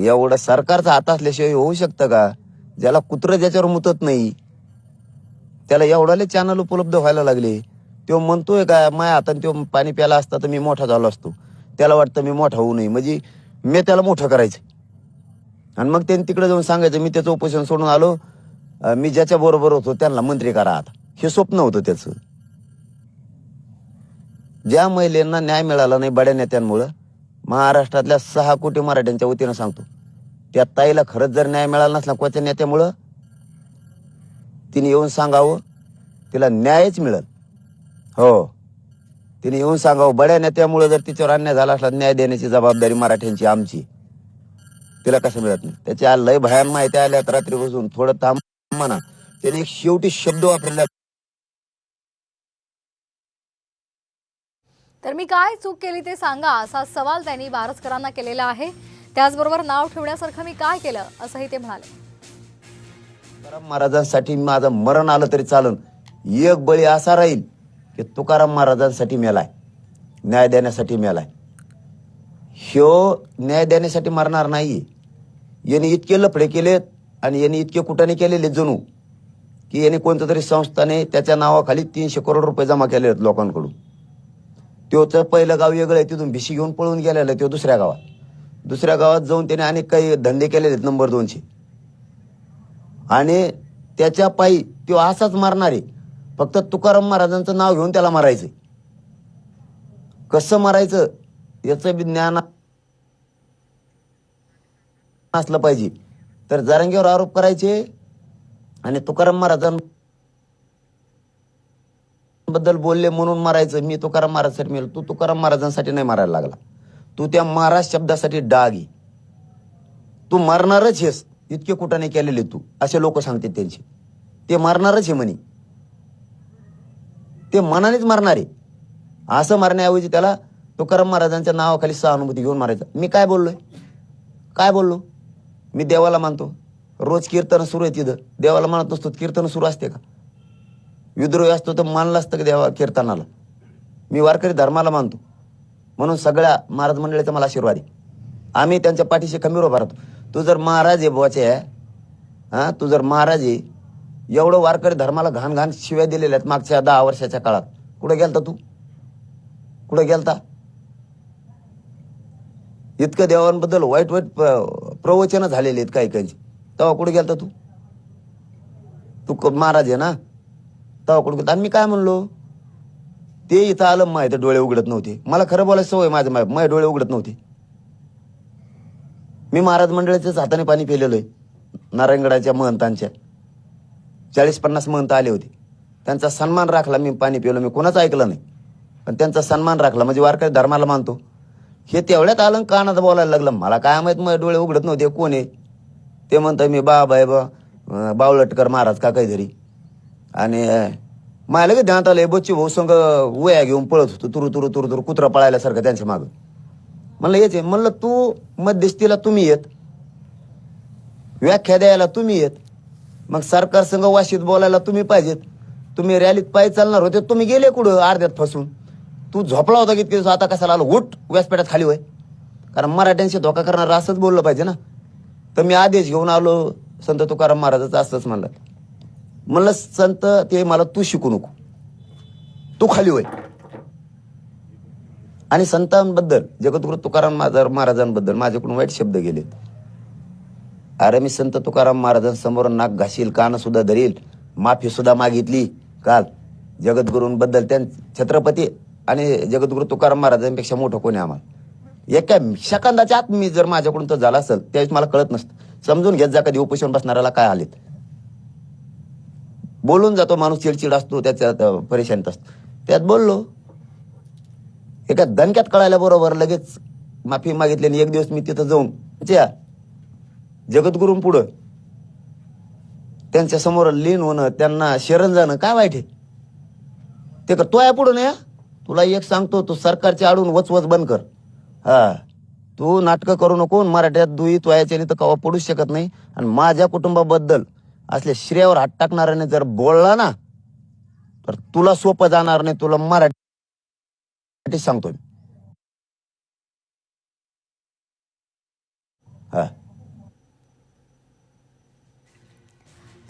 मग एवढं सरकारचा हात असल्याशिवाय होऊ शकतं का? ज्याला कुत्रं ज्याच्यावर मुतत नाही त्याला एवढाले चॅनल उपलब्ध व्हायला लागले. तो म्हणतोय का माझ्या हाताने तो पाणी प्याला असता तर मी मोठा झालो असतो. त्याला वाटतं मी मोठा होऊ नये. म्हणजे मी त्याला मोठं करायचं. आणि मग त्यांनी तिकडे जाऊन सांगायचं मी त्याचं उपोषण सोडून आलो. मी ज्याच्या बरोबर होतो त्यांना मंत्री करा आता. हे स्वप्न होतं त्याचं. ज्या महिलांना न्याय मिळाला नाही बड्या नेत्यांमुळं महाराष्ट्रातल्या सहा कोटी मराठ्यांच्या वतीनं सांगतो. त्या ताईला खरंच जर न्याय मिळाला नसला कोणत्या नेत्यामुळं? तिने येऊन सांगावं तिला न्यायच मिळेल. हो. तिने येऊन सांगावं बड्या नेत्यामुळं जर तिच्यावर अन्याय झाला असला न्याय देण्याची जबाबदारी मराठ्यांची आमची. तिला कसं मिळत नाही? त्याच्या लय भयान माहिती आल्यात रात्री बसून थोडं थांब म्हणा. त्याने एक शेवटी शब्द वापरला. तर मी काय चूक केली ते सांगा असा सवाल त्यांनी बारसकरांना केलेला आहे. त्याचबरोबर नाव ठेवण्यासारखं मी काय केलं असंही ते म्हणाले. तुकाराम महाराजांसाठी माझं मरण आलं तरी चालन एक बळी असा राहील की तुकाराम महाराजांसाठी मेलाय न्याय देण्यासाठी मेलाय. ह्यो न्याय देण्यासाठी मरणार नाही याने इतके लफडे केलेत आणि याने इतके कुटाने केलेले जणू की याने कोणत्या तरी संस्थाने त्याच्या नावाखाली तीनशे करोड रुपये जमा केले आहेत लोकांकडून. त्योचं पहिलं गाव वेगळं आहे तिथून भिशी घेऊन पळून गेलेलं आहे तो दुसऱ्या गावात. दुसऱ्या गावात जाऊन त्याने अनेक काही धंदे केलेले आहेत नंबर दोनशे आणि त्याच्या पायी तो असाच मारणार आहे. फक्त तुकाराम महाराजांचं नाव घेऊन त्याला मारायचं कसं मारायचं याचं बी ज्ञान असलं पाहिजे. तर जारंगीवर आरोप करायचे आणि तुकाराम बद्दल बोलले म्हणून मारायचं. मी तुकाराम महाराजांसाठी मेलो. तू तुकाराम महाराजांसाठी नाही मारायला लागला. तू त्या महाराज शब्दासाठी डाग. आहे तू मारणारच हेस. इतके कुठाने केलेले तू. असे लोक सांगते त्यांचे. ते मारणारच हे म्हणे. ते मनानेच मारणार. आहे असं मारण्याऐवजी त्याला तुकाराम महाराजांच्या नावाखाली सहानुभूती घेऊन मारायचं. मी काय बोललोय? काय बोललो? मी देवाला मानतो. रोज कीर्तन सुरू आहे तिथं. देवाला मानत नसतो कीर्तन सुरू असते का? विद्रोही असतो तर मानलं असतं का देवा कीर्तनाला. मी वारकरी धर्माला मानतो. म्हणून सगळ्या महाराज मंडळीचा मला आशीर्वाद आहे. आम्ही त्यांच्या पाठीशी खंबीर उभा राहतो. तू जर महाराज आहे बुवाचे हां तू जर महाराज आहे एवढं वारकरी धर्माला घाण घाण शिव्या दिलेल्या आहेत मागच्या दहा वर्षाच्या काळात. कुठं गेलता तू? कुठं गेलता? इतकं देवांबद्दल वाईट वाईट प्रवचनं झालेली आहेत काही काही तेव्हा कुठे गेलता तू? तू क- महाराज आहे ना? तेव्हा कुठे आणि मी काय म्हणलो? ते इथं आलं माहिती डोळे उघडत नव्हते. मला खरं बोलायचं सवय माझं माय माझे डोळे उघडत नव्हते. मी महाराज मंडळाच्याच हाताने पाणी पिलेलं आहे. नारायणगडाच्या महंतांच्या. चाळीस पन्नास महंत आले होते. त्यांचा सन्मान राखला मी पाणी पिलो. मी कोणाचं ऐकलं नाही. पण त्यांचा सन्मान राखला. म्हणजे वारकरी धर्माला मानतो. हे तेवढ्यात आलं कानात बोलायला लागलं. मला काय माहीत माझे डोळे उघडत नव्हते. कोण आहे? ते म्हणतं मी बाबा आहे बा. बावलटकर महाराज का काहीतरी. आणि मला लगेच ध्यानात आलं बच्ची भाऊ संघ वया घेऊन पळत होतो तुरु तुरु तुरु तुरु कुत्रा पळायल्यासारखं त्यांच्या मागं. म्हणलं येच आहे. म्हणलं तू मध्यस्थीला तुम्ही येत. व्याख्या द्यायला तुम्ही येत. मग सरकार संघ वाशीत बोलायला तुम्ही पाहिजेत. तुम्ही रॅलीत पायी चालणार होते तुम्ही गेले कुठं अर्ध्यात फसून? तू झोपला होता किती दिवस? आता कशाला आलो? उठ व्यासपीठात खाली होय कारण मराठ्यांशी धोका करणार असंच बोललं पाहिजे ना. तर मी आदेश घेऊन आलो संत तुकाराम महाराजाचं असंच म्हणलं. म्हणलं संत ते मला तू शिकू नको. तू खाली होय. आणि संतांबद्दल जगद्गुरु तुकाराम महाराज- महाराजांबद्दल माझ्याकडून वाईट शब्द गेलेत. अरे मी संत तुकाराम महाराजांसमोर नाक घासील कान सुद्धा धरील माफी सुद्धा मागितली. काल जगद्गुरूंबद्दल त्यां छत्रपती आणि जगद्गुरु तुकाराम महाराजांपेक्षा मोठं कोणी आम्हाला? एका शकंदाच्या आत मी जर माझ्याकडून तर झाला असेल त्यावेळेस मला कळत नसतं. समजून घेत जा कधी उपोषण बसणाऱ्याला काय आलेत. बोलून जातो माणूस चिडचिड असतो त्याच्यात परेशानीत असतो. त्यात बोललो. एका दणक्यात कळायला बरोबर लगेच माफी मागितली आणि एक दिवस मी तिथं जाऊन त्या जगद्गुरू पुढं. त्यांच्यासमोर लीन होणं त्यांना शरण जाणं काय वाईट आहे? ते कर तो या पुढं नाही तुला एक सांगतो तू सरकारच्या आडून वचवच बंद कर. हा तू नाटकं करू नको मराठ्यात दुई तो नाही तर कवा पडूच शकत नाही. आणि माझ्या कुटुंबाबद्दल असल्या श्रेयावर हात टाकणाऱ्याने जर बोलला ना तर तुला सोपं जाणार नाही तुला मराठी सांगतो मी.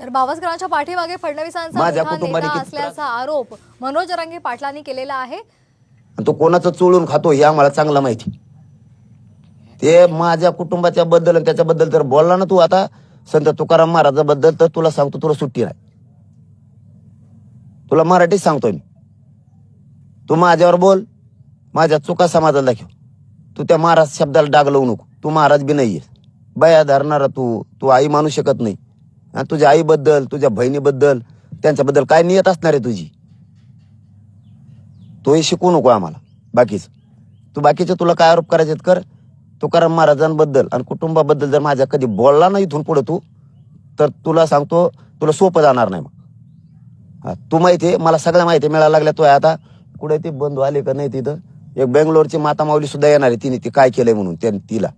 तर बावसकरांच्या पाठीमागे फडणवीसांचा माझ्या कुटुंबाने असल्याचा आरोप मनोज रंगे पाटलांनी केलेला आहे. तो कोणाचं चोळून खातो हे आम्हाला चांगलं माहिती. ते माझ्या कुटुंबाच्या बद्दल आणि त्याच्याबद्दल जर बोलला ना तू आता संत तुकाराम महाराजाबद्दल तर तुला सांगतो तुला सुट्टी नाही. तुला मराठीत सांगतोय मी. तू माझ्यावर बोल माझ्या चुका समाजाला दाखव. तू त्या महाराज शब्दाला डाग लावू नको. तू महाराज बी नाहीये. बया धरणारा तू तू आई मानू शकत नाही. आणि तुझ्या आईबद्दल तुझ्या बहिणीबद्दल त्यांच्याबद्दल काय नियत असणार आहे तुझी? तोही शिकवू नको आम्हाला. बाकीच. तू बाकीचे तुला काय आरोप करायचे आहेत कर? तुकाराम महाराजांबद्दल आणि कुटुंबाबद्दल जर माझ्या कधी बोलला नाही इथून पुढे तू तर तुला सांगतो तुला सोपं जाणार नाही मग. हा, तू माहिती आहे मला सगळ्या माहिती मिळायला लागल्या तो आता. कुठे ते बंधू आले का नाही तिथं? एक बेंगलोरची माता माऊली सुद्धा येणार आहे तिने ती काय केलंय म्हणून त्याने तिला.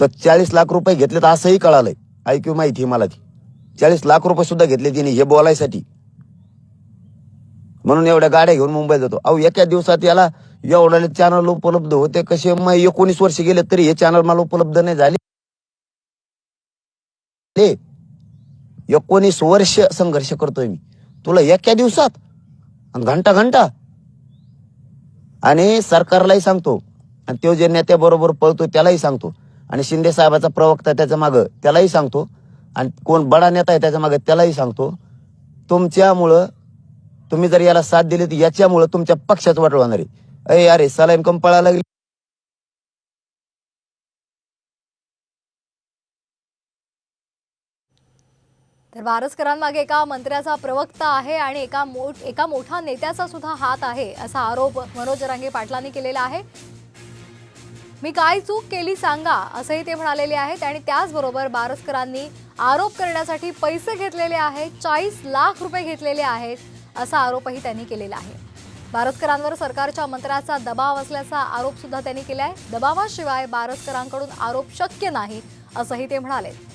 तर चाळीस लाख रुपये घेतले तर असंही कळालंय. ऐकू माहिती आहे मला ती. चाळीस लाख रुपये सुद्धा घेतले तिने हे बोलायसाठी. म्हणून एवढ्या गाड्या घेऊन मुंबईत जातो. अहो एका दिवसात याला एवढ्या चॅनल उपलब्ध होते कसे? मग एकोणीस वर्ष गेले तरी हे चॅनल मला उपलब्ध नाही झाले. एकोणीस वर्ष संघर्ष करतोय मी. तुला एका दिवसात घंटा घंटा. आणि सरकारलाही सांगतो. आणि तो जे नेत्याबरोबर पळतो त्यालाही सांगतो. आणि शिंदे साहेबाचा प्रवक्ता त्याच्या मागं त्यालाही सांगतो. आणि कोण बडा नेता आहे त्याच्या मागं त्यालाही सांगतो. तुमच्यामुळं तुम्ही जर याला साथ दिली तर याच्यामुळं तुमच्या पक्षाच वाटवणार आहे. अरे अरे सलाईम कम पळायला लागली. तर वारसकरांमागे एका मंत्र्याचा प्रवक्ता आहे आणि एका मोठ एका मोठा नेत्याचा सुद्धा हात आहे असा आरोप मनोज रांगे पाटलांनी केलेला आहे. मी काय चूक केली सांगा असंही ते म्हणालेले आहेत आणि त्याचबरोबर बारसकरांनी आरोप करण्यासाठी पैसे घेतलेले आहेत चाळीस लाख रुपये घेतलेले आहेत. असा आरोपही त्यांनी केलेला आहे. बारस्करांवर सरकारच्या मंत्र्याचा दबाव असल्याचा आरोप सुद्धा त्यांनी केला आहे दबावाशिवाय बारस्करांकडून आरोप शक्य नाही असंही ते म्हणाले.